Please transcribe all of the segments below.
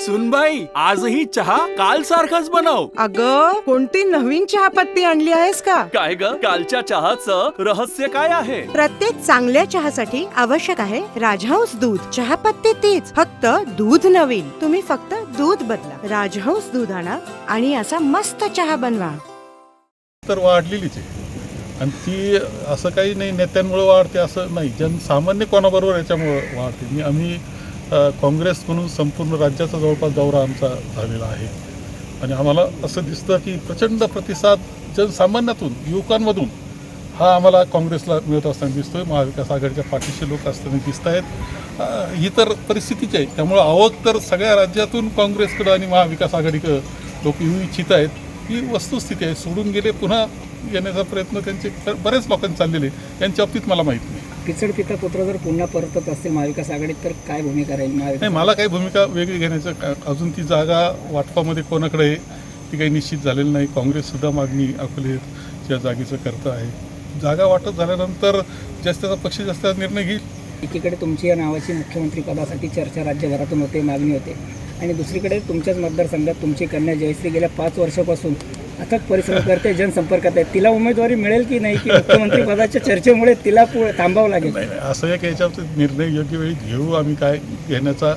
सुनबाई आजही चहा काल सारखाच बनव. अग कोणती नवीन चहापत्ती आणली आहेस का? काय ग? कालच्या चहाचं रहस्य काय आहे? प्रत्येक चांगल्या चहासाठी आवश्यक आहे राजहंस दूध. चहापत्ती तीच फक्त दूध नवीन. तुम्ही फक्त दूध बदला. राजहंस दूध आणा आणि असा मस्त चहा बनवा. तर वाढलेलीच आहे. आणि ती असं काही नाही नेत्यांमुळे वाढते असं नाही. जनसामान्य कोणाबरोबर याच्यामुळं वाढते. मी आम्ही काँग्रेस म्हणून संपूर्ण राज्याचा जवळपास दौरा आमचा झालेला आहे. आणि आम्हाला असं दिसतं की प्रचंड प्रतिसाद जनसामान्यातून युवकांमधून हा आम्हाला काँग्रेसला मिळत असताना दिसतो आहे महाविकास आघाडीच्या पाठीशी लोक असताना दिसत आहेत. इतर ही तर परिस्थितीची आहे. त्यामुळं आवक तर सगळ्या राज्यातून काँग्रेसकडं आणि महाविकास आघाडीकडं लोक येऊ इच्छित आहेत. ही वस्तुस्थिती आहे. सोडून गेले पुन्हा येण्याचा प्रयत्न त्यांचे बरेच लोकांनी चाललेले यांच्या बाबतीत मला माहीत नाही. पिचड पिता पुत्र जर पुन्हा परतत असतील महाविकास आघाडीत तर काय भूमिका राहील नाही मला काही भूमिका वेगळी घेण्याचं का- अजून ती जागा वाटपामध्ये कोणाकडे आहे ती काही निश्चित झालेली नाही. काँग्रेससुद्धा मागणी अकोलेच्या जागेचं करतं आहे. जागा वाटप झाल्यानंतर जास्त पक्ष जास्त निर्णय घेईल. एकीकडे तुमची या नावाची मुख्यमंत्री पदासाठी चर्चा राज्यभरातून होते मागणी होते. आणि दुसरीकडे तुमच्याच मतदारसंघात तुमची कन्या जयश्री गेल्या पाच वर्षापासून अथक परिश्रम करते जनसंपर्कात आहे. तिला उमेदवारी मिळेल की नाही की मुख्यमंत्री पदाच्या चर्चेमुळे तिला पु- थांबावं लागेल? नाही नाही असं एक याच्यावर निर्णय योग्य वेळी घेऊ आम्ही काय घेण्याचा.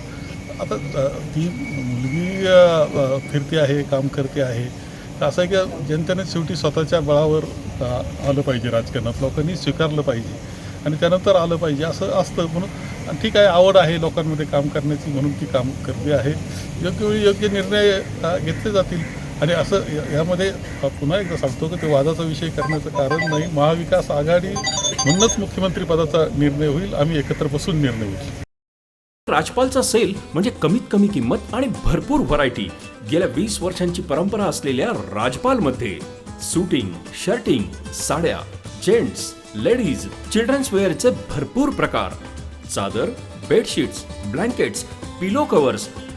आता अ, ती मुलगी अ, अ, फिरते आहे काम करते आहे. तर असं आहे की जनतेने शेवटी स्वतःच्या बळावर अ, आलं पाहिजे राजकारणात. लोकांनी स्वीकारलं पाहिजे. आणि त्यानंतर आलं पाहिजे असं असतं. म्हणून आणि ठीक आहे आवड आहे लोकांमध्ये काम करण्याची म्हणून ती काम करते आहे. योग्य वेळी योग्य निर्णय अ, घेतले जातील. आणि असं यामध्ये पुन्हा एकदा सांगतो की ते वादाचा विषय करण्याचं कारण नाही. महाविकास आघाडी म्हणूनच मुख्यमंत्रीपदाचा निर्णय होईल. आम्ही एकत्र बसून निर्णय होईल राजपालचा सेल म्हणजे कमीत कमी किंमत आणि भरपूर व्हरायटी गेल्या वीस वर्षांची परंपरा असलेल्या राजपालमध्ये सुटिंग शर्टिंग साड्या जेंट्स लेडीज चिल्ड्रन्स वेअरचे भरपूर प्रकार. चादर बेडशीट्स ब्लँकेट्स पिलो कव्हर्स